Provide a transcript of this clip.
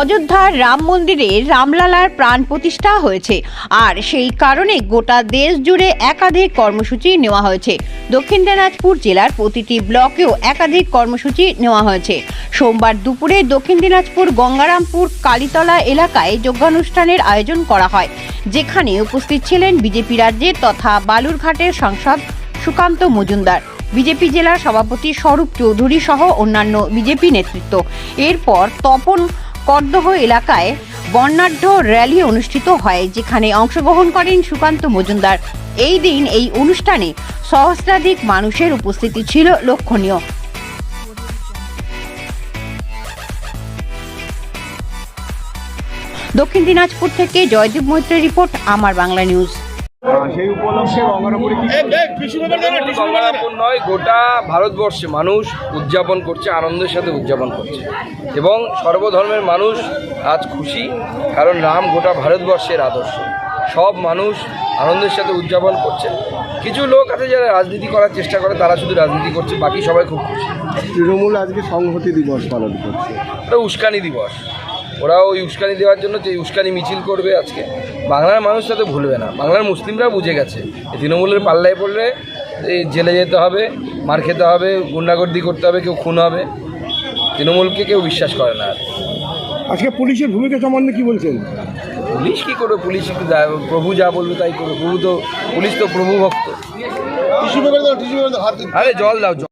অযোধ্যার রাম মন্দিরে রামলালার প্রাণ প্রতিষ্ঠা হয়েছে। আর সেই কারণে গোটা দেশ জুড়ে একাধিক কর্মসূচি নেওয়া হয়েছে। দক্ষিণ দিনাজপুর জেলার প্রতিটি ব্লকেও একাধিক কর্মসূচি নেওয়া হয়েছে। সোমবার দুপুরে দক্ষিণ দিনাজপুর গঙ্গারামপুর কালীতলা এলাকায় যোগ্যানুষ্ঠানের আয়োজন করা হয়। যেখানে উপস্থিত ছিলেন বিজেপি রাজ্যের তথা বালুরঘাটের সাংসদ সুকান্ত মজুমদার। বিজেপি জেলার সভাপতি স্বরূপ চৌধুরী সহ অন্যান্য বিজেপি নেতৃত্ব। এরপর তপন করদহ এলাকায় বর্ণাঢ্য র্যালি অনুষ্ঠিত হয়, যেখানে অংশগ্রহণ করেন সুকান্ত মজুমদার। এই দিন এই অনুষ্ঠানে সহস্রাধিক মানুষের উপস্থিতি ছিল লক্ষণীয়। দক্ষিণ দিনাজপুর থেকে জয়দীপ মৈত্রের রিপোর্ট, আমার বাংলা নিউজ। সেই উপলক্ষে গঙ্গারামপুরে নয় গোটা ভারতবর্ষে মানুষ উদযাপন করছে আনন্দের সাথে উদযাপন করছে। এবং সর্বধর্মের মানুষ আজ খুশি কারণ রাম গোটা ভারতবর্ষের আদর্শ। সব মানুষ আনন্দের সাথে উদযাপন করছে। কিছু লোক আছে যারা রাজনীতি করার চেষ্টা করে তারা শুধু রাজনীতি করছে বাকি সবাই খুব খুশি। তৃণমূল আজকে সংহতি দিবস পালন করছে। ওটা উস্কানি দিবস। ওরা ওই উস্কানি দেওয়ার জন্য যে উস্কানি মিছিল করবে আজকে বাংলার মানুষ তাতে ভুলবে না। বাংলার মুসলিমরা বুঝে গেছে। এই তৃণমূলের পাল্লায় পড়লে এই জেলে যেতে হবে মার খেতে হবে গুন্ডাগর্দি করতে হবে কেউ খুন হবে। তৃণমূলকে কেউ বিশ্বাস করে না আর। আজকে পুলিশের ভূমিকা সম্বন্ধে কি বলছেন? পুলিশ কী করবে? পুলিশ প্রভু যা বলবে তাই করবে। প্রভু তো পুলিশ তো প্রভু ভক্ত আরে জল দাও